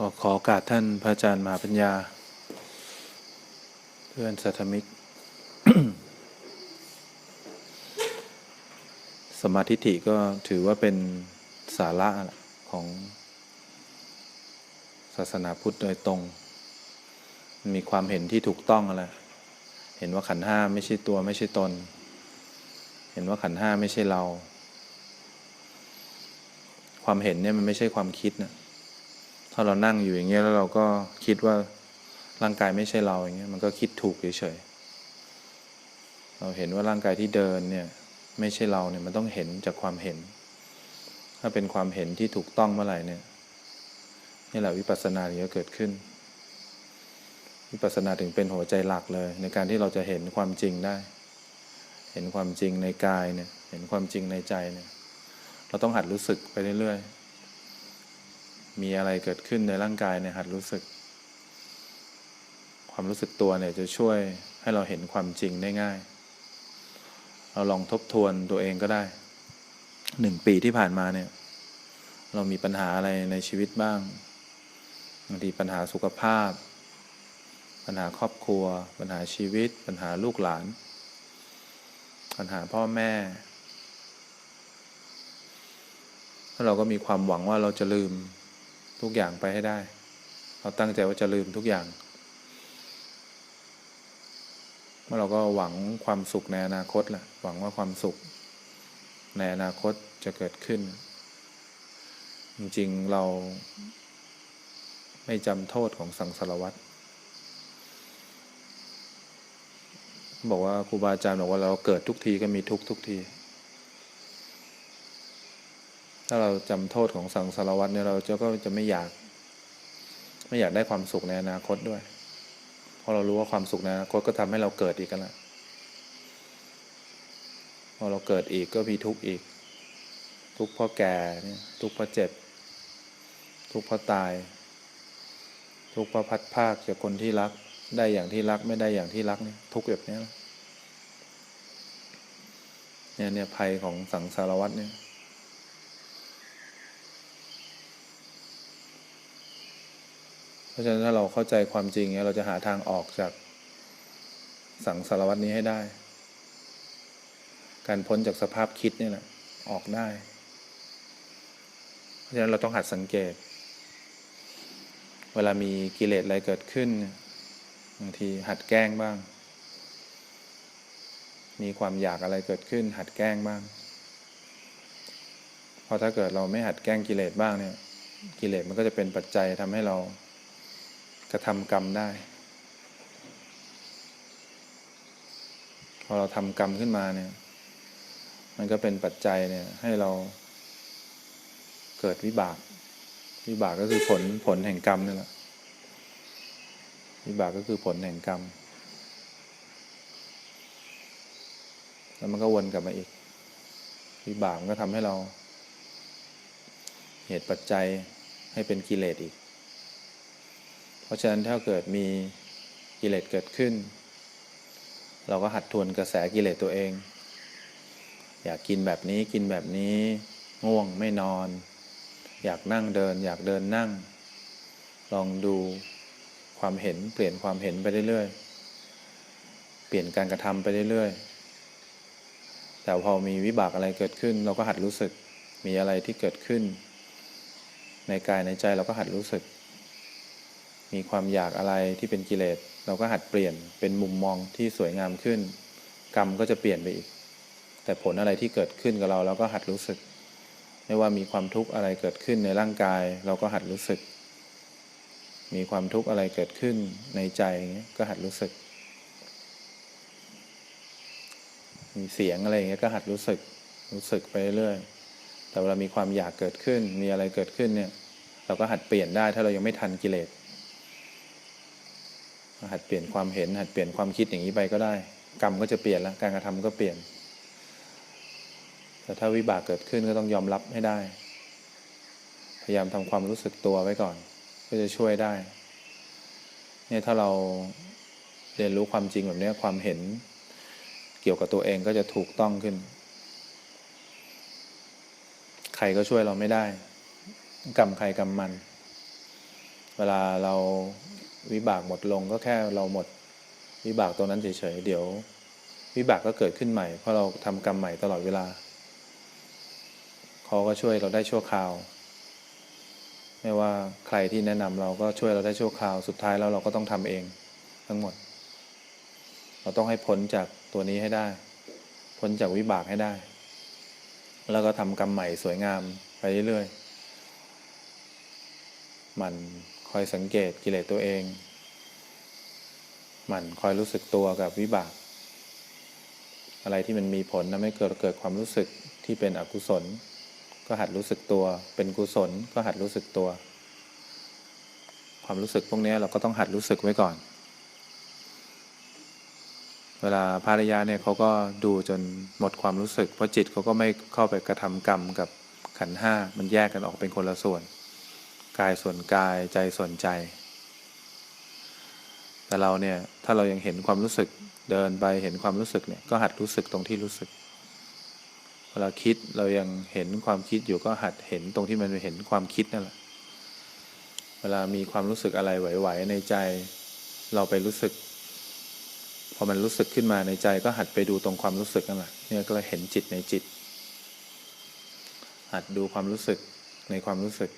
ขอขอโอกาสท่านพระอาจารย์มหาปัญญา เพื่อนสัทมิก สมาธิฐิก็ถือว่าเป็นสาระของศาสนาพุทธโดยตรง มีความเห็นที่ถูกต้องอะไรเห็นว่าขันห้าไม่ใช่ตัวไม่ใช่ตน เห็นว่าขันห้าไม่ใช่เรา ความเห็นเนี่ยมันไม่ใช่ความคิดนะ ถ้าเรานั่งอยู่อย่างเงี้ยแล้วเราก็คิดว่าร่างกายไม่ใช่เราอย่างเงี้ยมันก็คิดถูกเฉยๆเราเห็นว่าร่างกายที่เดินเนี่ยไม่ใช่เราเนี่ยมันต้องเห็นจากความเห็น ถ้าเป็นความเห็นที่ถูกต้องเมื่อไหร่เนี่ยนี่แหละวิปัสสนาถึงจะเกิดขึ้น วิปัสสนาถึงเป็นหัวใจหลักเลย ในการที่เราจะเห็นความจริงได้ เห็นความจริงในกายเนี่ยเห็นความจริงในใจเนี่ย เราต้องหัดรู้สึกไปเรื่อยๆ มีอะไรเกิดขึ้นในร่างกายเนี่ยหัดรู้สึก ความรู้สึกตัวเนี่ยจะช่วยให้เราเห็นความจริงได้ง่าย เราลองทบทวนตัวเองก็ได้หนึ่งปีที่ผ่านมาเนี่ย เรามีปัญหาอะไรในชีวิตบ้างบางทีปัญหาสุขภาพ ปัญหาครอบครัว ปัญหาชีวิต ปัญหาลูกหลาน ปัญหาพ่อแม่ถ้าเราก็มีความหวังว่าเราจะลืม ทุกอย่างไปให้ได้ เราตั้งใจว่าจะลืมทุกอย่างเมื่อเราก็หวังความสุขในอนาคตแหละหวังว่าความสุข ในอนาคตจะเกิดขึ้น จริงๆเรา ไม่จำโทษของสังสารวัตรบอกว่าครูบาอาจารย์บอกว่าเราเกิดทุกทีก็มีทุกทุกที ถ้าเราจำโทษของสังสารวัตรเนี่ยเราจะก็จะไม่อยาก ไม่อยากได้ความสุขในอนาคตด้วย เพราะเรารู้ว่าความสุขในอนาคตก็ทำให้เราเกิดอีกกันละพอเราเกิดอีกก็มีทุกข์อีก ทุกข์เพราะแก่เนี่ยทุกข์เพราะเจ็บ ทุกข์เพราะตาย ทุกข์เพราะพัดภาคจากคนที่รัก ได้อย่างที่รักไม่ได้อย่างที่รักเนี่ยทุกข์แบบนี้เนี่ยเนี่ยภัยของสังสารวัตรเนี่ย เพ ราะฉะนั้นถ้าเราเข้าใจความจริงเนี่ยเราจะหาทางออกจากสังสารวัตนี้ให้ได้ การพ้นจากสภาพคิดนี่แหละออกได้ เพราะฉะนั้นเราต้องหัดสังเกต เวลามีกิเลสอะไรเกิดขึ้นบางทีหัดแกล้งบ้าง มีความอยากอะไรเกิดขึ้น หัดแกล้งบ้างเพราะถ้าเกิดเราไม่หัดแกล้งกิเลสบ้างเนี่ย กิเลสมันก็จะเป็นปัจจัยทำให้เรา กระทำกรรมได้ พอเราทำกรรมขึ้นมาเนี่ย มันก็เป็นปัจจัยเนี่ย ให้เราเกิดวิบาก วิบากก็คือผลผลแห่งกรรมนี่แหละวิบากก็คือผลแห่งกรรม แล้วมันก็วนกลับมาอีก วิบากมันก็ทำให้เรา เหตุปัจจัยให้เป็นกิเลสอีก เพราะฉะนั้นถ้าเกิดมีกิเลสเกิดขึ้น เราก็หัดทวนกระแสกิเลสตัวเอง อยากกินแบบนี้กินแบบนี้ง่วงไม่นอน อยากนั่งเดิน อยากเดินนั่ง ลองดูความเห็นเปลี่ยนความเห็นไปเรื่อยๆ เปลี่ยนการกระทำไปเรื่อยๆ แต่พอมีวิบากอะไรเกิดขึ้น เราก็หัดรู้สึกมีอะไรที่เกิดขึ้น ในกายในใจเราก็หัดรู้สึก มีความอยากอะไรที่เป็นกิเลส เราก็หัดเปลี่ยนเป็นมุมมองที่สวยงามขึ้น กรรมก็จะเปลี่ยนไปอีก แต่ผลอะไรที่เกิดขึ้นกับเราเราก็หัดรู้สึก ไม่ว่ามีความทุกข์อะไรเกิดขึ้นในร่างกาย เราก็หัดรู้สึก มีความทุกข์อะไรเกิดขึ้นในใจก็หัดรู้สึก มีเสียงอะไรอย่างเงี้ยก็หัดรู้สึกรู้สึกไปเรื่อยแต่เวลามีความอยากเกิดขึ้น มีอะไรเกิดขึ้นเนี่ย เราก็หัดเปลี่ยนได้ถ้าเรายังไม่ทันกิเลส หัดเปลี่ยนความเห็น หัดเปลี่ยนความคิดอย่างนี้ไปก็ได้ กรรมก็จะเปลี่ยนแล้วการกระทำก็เปลี่ยน แต่ถ้าวิบากเกิดขึ้นก็ต้องยอมรับให้ได้ พยายามทำความรู้สึกตัวไว้ก่อน ก็จะช่วยได้ เนี่ยถ้าเราเรียนรู้ความจริงแบบนี้ความเห็น เกี่ยวกับตัวเองก็จะถูกต้องขึ้น ใครก็ช่วยเราไม่ได้ กรรมใครกรรมมัน เวลาเรา วิบากหมดลงก็แค่เราหมดวิบากตรงนั้นเฉยๆเดี๋ยว วิบากก็เกิดขึ้นใหม่ เพราะเราทำกรรมใหม่ตลอดเวลาเขาก็ช่วยเราได้ชั่วคราว ไม่ว่าใครที่แนะนำเราก็ช่วยเราได้ชั่วคราว สุดท้ายแล้วเราก็ต้องทำเองทั้งหมด เราต้องให้พ้นจากตัวนี้ให้ได้ พ้นจากวิบากให้ได้ แล้วก็ทำกรรมใหม่สวยงามไปเรื่อยๆมัน คอยสังเกตกิเลสตัวเองมันคอยรู้สึกตัวกับวิบาก อะไรที่มันมีผลทำให้เกิดเกิดความรู้สึกที่เป็นอกุศล ก็หัดรู้สึกตัว เป็นกุศล ก็หัดรู้สึกตัว ความรู้สึกพวกนี้เราก็ต้องหัดรู้สึกไว้ก่อน เวลาภรรยาเนี่ยเขาก็ดูจนหมดความรู้สึก เพราะจิตเขาก็ไม่เข้าไปกระทำกรรมกับขันห้ามันแยกกันออกเป็นคนละส่วน กายส่วนกายใจส่วนใจ แต่เราเนี่ยถ้าเรายังเห็นความรู้สึกเดินไปเห็นความรู้สึกเนี่ยก็หัดรู้สึกตรงที่รู้สึกเวลาคิดเรายังเห็นความคิดอยู่ก็หัดเห็นตรงที่มันเห็นความคิดนั่นแหละเวลามีความรู้สึกอะไรไหวๆในใจ เราไปรู้สึก พอมันรู้สึกขึ้นมาในใจก็หัดไปดูตรงความรู้สึกนั่นแหละเนี่ยก็เลยเห็นจิตในจิต หัดดูความรู้สึกในความรู้สึก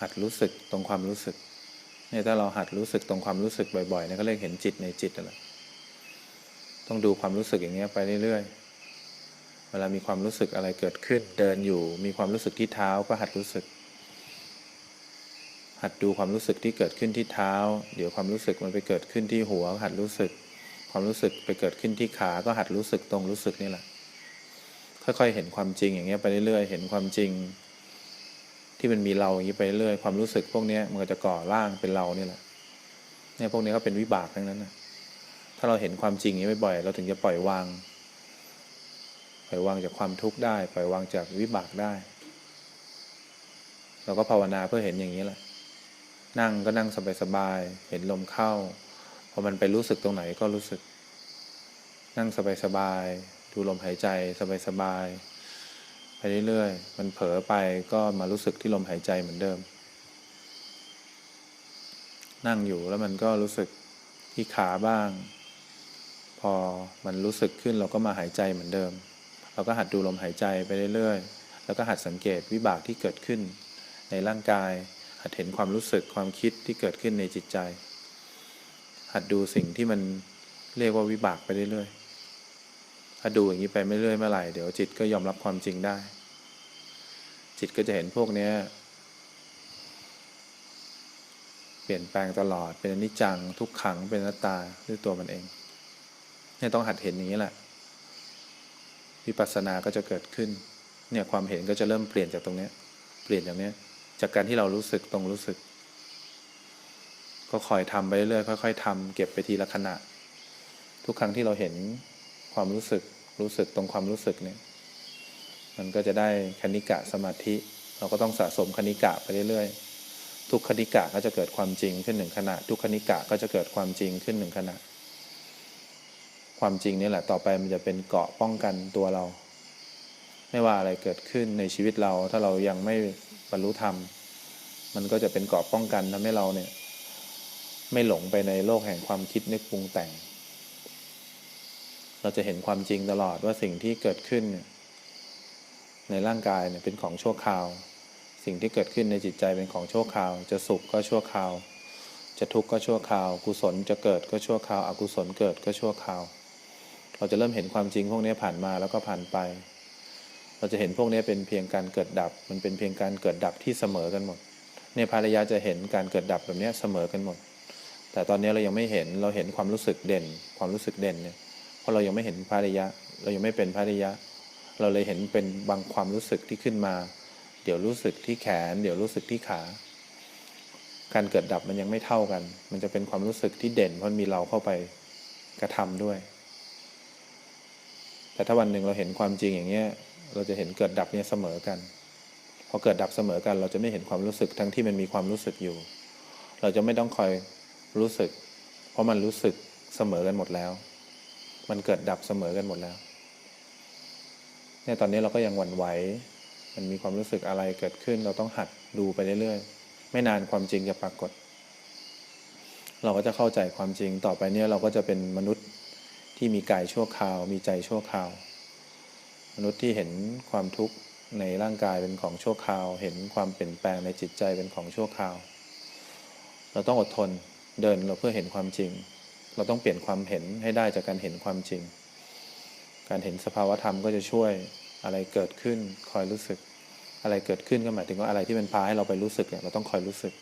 หัดรู้สึกตรงความรู้สึกเนี่ยถ้าเราหัดรู้สึกตรงความรู้สึกบ่อยๆเนี่ยก็เรียกเห็นจิตในจิตนั่นแหละต้องดูความรู้สึกอย่างเงี้ยไปเรื่อยๆ เวลามีความรู้สึกอะไรเกิดขึ้น เดินอยู่ มีความรู้สึกที่เท้าก็หัดรู้สึก หัดดูความรู้สึกที่เกิดขึ้นที่เท้า เดี๋ยวความรู้สึกมันไปเกิดขึ้นที่หัว หัดรู้สึก ความรู้สึกไปเกิดขึ้นที่ขา ก็หัดรู้สึกตรงรู้สึกนี่แหละ ค่อยๆ เห็นความจริงอย่างเงี้ยไปเรื่อยๆ เห็นความจริง ที่มันมีเราอย่างนี้ไปเรื่อยความรู้สึกพวกนี้มันก็จะก่อร่างเป็นเรานี่แหละเนี่ยพวกนี้ก็เป็นวิบากทั้งนั้นนะถ้าเราเห็นความจริงอย่างนี้บ่อยๆเราถึงจะปล่อยวาง ปล่อยวางจากความทุกข์ได้ ปล่อยวางจากวิบากได้ เราก็ภาวนาเพื่อเห็นอย่างนี้แหละ นั่งก็นั่งสบายๆเห็นลมเข้าพอมันไปรู้สึกตรงไหนก็รู้สึก นั่งสบายๆดูลมหายใจสบายๆ ไปเรื่อยๆ มันเผลอไปก็มารู้สึกที่ลมหายใจเหมือนเดิม นั่งอยู่แล้วมันก็รู้สึกที่ขาบ้าง พอมันรู้สึกขึ้นเราก็มาหายใจเหมือนเดิม เราก็หัดดูลมหายใจไปเรื่อยๆ แล้วก็หัดสังเกตวิบากที่เกิดขึ้น ในร่างกาย หัดเห็นความรู้สึกความคิดที่เกิดขึ้นในจิตใจ หัดดูสิ่งที่มันเรียกว่าวิบากไปเรื่อยๆ ถ้าดูอย่างนี้ไปไม่เรื่อยเมื่อไหร่เดี๋ยวจิตก็ยอมรับความจริงได้ จิตก็จะเห็นพวกเนี้ยเปลี่ยนแปลงตลอดเป็นอนิจจังทุกขังเป็นนัตตาด้วยตัวมันเองเนี่ยต้องหัดเห็นอย่างนี้แหละวิปัสสนาก็จะเกิดขึ้น เนี่ยความเห็นก็จะเริ่มเปลี่ยนจากตรงเนี้ยเปลี่ยนจากเนี้ยจากการที่เรารู้สึกตรงรู้สึก ก็คอยทำไปเรื่อยๆค่อย ๆทำเก็บไปทีละขณะ ทุกครั้งที่เราเห็น ความรู้สึกรู้สึกตรงความรู้สึกเนี่ย มันก็จะได้คณิกะสมาธิ เราก็ต้องสะสมคณิกะไปเรื่อยๆ ทุกคณิกะก็จะเกิดความจริงขึ้นหนึ่งขณะ ทุกคณิกะก็จะเกิดความจริงขึ้นหนึ่งขณะ ความจริงนี่แหละต่อไปมันจะเป็นเกราะป้องกันตัวเรา ไม่ว่าอะไรเกิดขึ้นในชีวิตเรา ถ้าเรายังไม่บรรลุธรรม มันก็จะเป็นเกราะป้องกันทำให้เราเนี่ย ไม่หลงไปในโลกแห่งความคิดนึกปรุงแต่ง เราจะเห็นความจริงตลอดว่าสิ่งที่เกิดขึ้น ในร่างกายเนี่ยเป็นของชั่วคราว สิ่งที่เกิดขึ้นในจิตใจเป็นของชั่วคราว จะสุขก็ชั่วคราว จะทุกข์ก็ชั่วคราว กุศลจะเกิดก็ชั่วคราว อกุศลเกิดก็ชั่วคราว เราจะเริ่มเห็นความจริงพวกนี้ผ่านมาแล้วก็ผ่านไป เราจะเห็นพวกนี้เป็นเพียงการเกิดดับ มันเป็นเพียงการเกิดดับที่เสมอกันหมดในภรรยาจะเห็นการเกิดดับแบบนี้เสมอกันหมด แต่ตอนนี้เรายังไม่เห็นเราเห็นความรู้สึกเด่น ความรู้สึกเด่นเนี่ย เพราะเรายังไม่เห็นภระรยาเรายังไม่เป็นภระรยาเราเลยเห็นเป็นบางความรู้สึกที่ขึ้นมา เดี๋ยวรู้สึกที่แขน เดี๋ยวรู้สึกที่ขา การเกิดดับมันยังไม่เท่ากัน มันจะเป็นความรู้สึกที่เด่นเพราะมีเราเข้าไปกระทำด้วย แต่ถ้าวันหนึ่งเราเห็นความจริงอย่างเงี้ย เราจะเห็นเกิดดับเนี่ยเสมอกัน พอเกิดดับเสมอกัน เราจะไม่เห็นความรู้สึกทั้งที่มันมีความรู้สึกอยู่ เราจะไม่ต้องคอยรู้สึก เพราะมันรู้สึกเสมอกันหมดแล้ว มันเกิดดับเสมอกันหมดแล้วเนี่ยตอนนี้เราก็ยังหวั่นไหว มันมีความรู้สึกอะไรเกิดขึ้น เราต้องหัดดูไปเรื่อยๆ ไม่นานความจริงจะปรากฏ เราก็จะเข้าใจความจริง ต่อไปเนี่ยเราก็จะเป็นมนุษย์ที่มีกายชั่วคราว มีใจชั่วคราว มนุษย์ที่เห็นความทุกข์ในร่างกายเป็นของชั่วคราว เห็นความเปลี่ยนแปลงในจิตใจเป็นของชั่วคราว เราต้องอดทนเดินเราเพื่อเห็นความจริง เราต้องเปลี่ยนความเห็นให้ได้จากการเห็นความจริง การเห็นสภาวธรรมก็จะช่วยอะไรเกิดขึ้นคอยรู้สึก อะไรเกิดขึ้นก็หมายถึงว่าอะไรที่เป็นพาให้เราไปรู้สึกเนี่ยเราต้องคอยรู้สึก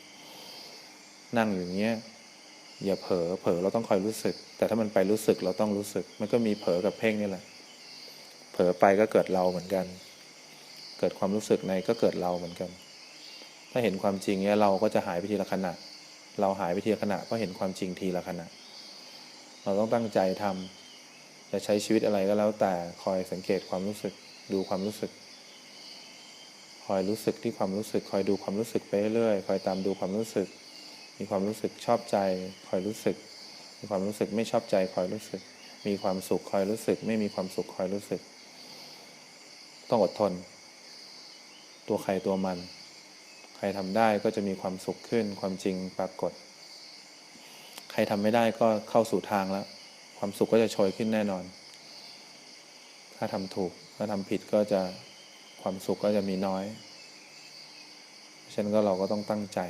นั่งอยู่อย่างเงี้ยอย่าเผลอเผลอเราต้องคอยรู้สึก แต่ถ้ามันไปรู้สึกเราต้องรู้สึก มันก็มีเผลอกับเพ่งนี่แหละ เผลอไปก็เกิดเราเหมือนกัน เกิดความรู้สึกในก็เกิดเราเหมือนกัน ถ้าเห็นความจริงเนี่ยเราก็จะหายไปทีละขณะ เราหายไปทีละขณะก็เห็นความจริงทีละขณะ เราต้องตั้งใจทำจะใช้ชีวิตอะไรก็แล้วแต่คอยสังเกตความรู้สึกดูความรู้สึก คอยรู้สึกที่ความรู้สึก คอยดูความรู้สึกไปเรื่อยๆคอยตามดูความรู้สึก มีความรู้สึกชอบใจ คอยรู้สึก มีความรู้สึกไม่ชอบใจ คอยรู้สึก มีความสุขคอยรู้สึก ไม่มีความสุขคอยรู้สึก ต้องอดทน ตัวใครตัวมัน ใครทำได้ก็จะมีความสุขขึ้นความจริงปรากฏ ใครทำไม่ได้ก็เข้าสู่ทางแล้ว ความสุขก็จะโชยขึ้นแน่นอน ถ้าทำถูกถ้าทำผิดก็จะความสุขก็จะมีน้อย ฉะนั้นก็เราก็ต้องตั้งใจ